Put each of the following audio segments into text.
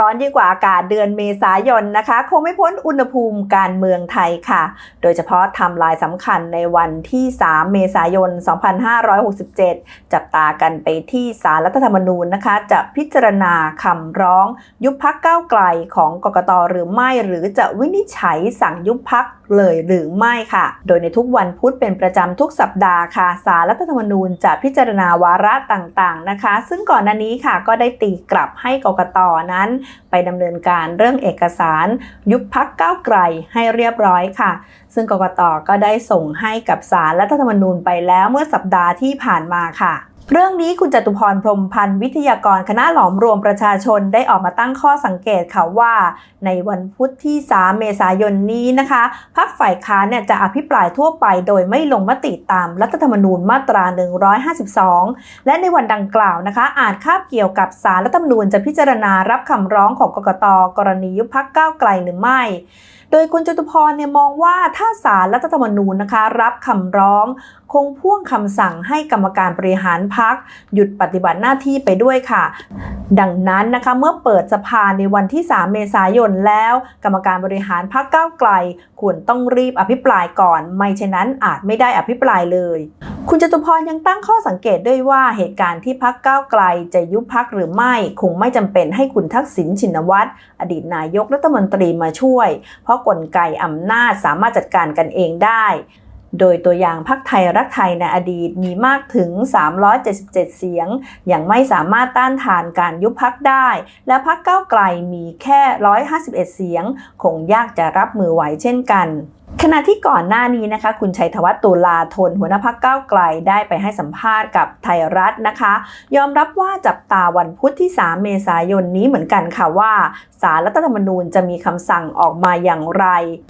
ร้อนยิ่งกว่าอากาศเดือนเมษายนนะคะ คงไม่พ้นอุณหภูมิการเมืองไทยค่ะ โดยเฉพาะทำลายสำคัญในวันที่ 3 เมษายน 2567 จับตากันไปที่สารรัฐธรรมนูญนะคะ จะพิจารณาคำร้อง ยุบพักก้าวไกลของกกตหรือไม่หรือจะวินิจฉัยสั่งยุบพัก เลยหรือไม่ค่ะ โดยในทุกวันพุธเป็นประจำทุกสัปดาห์ค่ะสารรัฐธรรมนูญจะพิจารณาวาระต่างๆนะคะ ซึ่งก่อนหน้านี้ค่ะก็ได้ตีกลับให้กกตนั้น ไปดำเนินการเรื่องเอกสาร ยุบพักก้าวไกลให้เรียบร้อยค่ะ ซึ่งกกตก็ได้ส่งให้กับสารรัฐธรรมนูญไปแล้วเมื่อสัปดาห์ที่ผ่านมาค่ะ เรื่องนี้คุณจตุพรพรมพันธ์วิทยากรคณะหลอมรวมประชาชนได้ออกมาตั้งข้อสังเกตค่ะว่า ในวันพุธที่ 3 เมษายนนี้นะคะพักฝ่ายค้านเนี่ยจะอภิปรายทั่วไปโดยไม่ลงมติตามรัฐธรรมนูญมาตรา 152 และในวันดังกล่าวนะคะ อาจคาบเกี่ยวกับสารรัฐธรรมนูญจะพิจารณารับคำร้องของกกตกรณียุบพักก้าวไกลหรือไม่ โดยคุณจตุพรเนี่ยมองว่าถ้าสารรัฐธรรมนูญนะคะ รับคำร้อง คงพ่วงคำสั่งให้กรรมการบริหารพักหยุดปฏิบัติหน้าที่ไปด้วยค่ะ ดังนั้นนะคะเมื่อเปิดสภาในวันที่ 3 เมษายนแล้ว กรรมการบริหารพักก้าวไกล ควรต้องรีบอภิปรายก่อน ไม่เช่นนั้นอาจไม่ได้อภิปรายเลย คุณจตุพรยังตั้งข้อสังเกตด้วยว่าเหตุการณ์ที่พักก้าวไกลจะยุบพักหรือไม่คงไม่จำเป็นให้คุณทักษิณชินวัตรอดีตนายกรัฐมนตรีมาช่วย เพราะกลไกอำนาจสามารถจัดการกันเองได้ โดยตัวอย่างพักไทยรักไทยในอดีตมีมากถึง 377 เสียง ยังไม่สามารถต้านทานการยุบพักได้ และพักเก้าไกลมีแค่ 151 เสียง คงยากจะรับมือไหวเช่นกัน ขณะที่ก่อนหน้านี้นะคะ คุณชัยธวัฒน์ตุลาธนหัวหน้าพักก้าวไกลได้ไปให้สัมภาษณ์กับไทยรัฐนะคะ ยอมรับว่าจับตาวันพุธที่ 3 เมษายนนี้เหมือนกันค่ะว่าสารรัฐธรรมนูญจะมีคำสั่งออกมาอย่างไร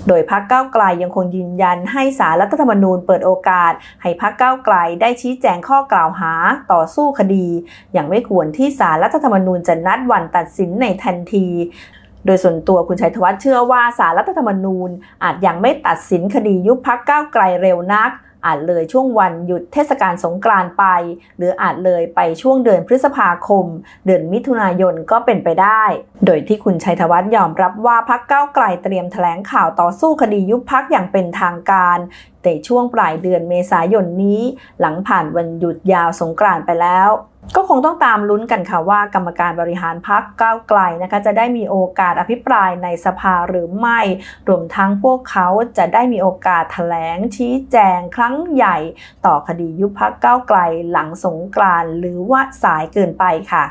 โดยพักก้าวไกลยังคงยืนยันให้สารรัฐธรรมนูญเปิดโอกาส ให้พักก้าวไกลได้ชี้แจงข้อกล่าวหาต่อสู้คดี อย่างไม่ควรที่สารรัฐธรรมนูญจะนัดวันตัดสินในทันที โดยส่วนตัวคุณชัยธวัฒน์เชื่อว่าสารรัฐธรรมนูญ อาจยังไม่ตัดสินคดียุบพักก้าวไกลเร็วนัก อาจเลยช่วงวันหยุดเทศกาลสงกรานต์ไป หรืออาจเลยไปช่วงเดือนพฤษภาคม เดือนมิถุนายนก็เป็นไปได้ โดยที่คุณชัยธวัฒน์ยอมรับว่าพักก้าวไกลเตรียมแถลงข่าวต่อสู้คดียุบพักอย่างเป็นทางการในช่วงปลายเดือนเมษายนนี้ หลังผ่านวันหยุดยาวสงกรานต์ไปแล้ว ก็คงต้องตามลุ้นกันค่ะว่ากรรมการบริหารพักก้าวไกลนะคะจะได้มีโอกาสอภิปรายในสภาหรือไม่ รวมทั้งพวกเขาจะได้มีโอกาสแถลงชี้แจงครั้งใหญ่ ต่อคดียุบพักก้าวไกลหลังสงกรานหรือว่าสายเกินไปค่ะ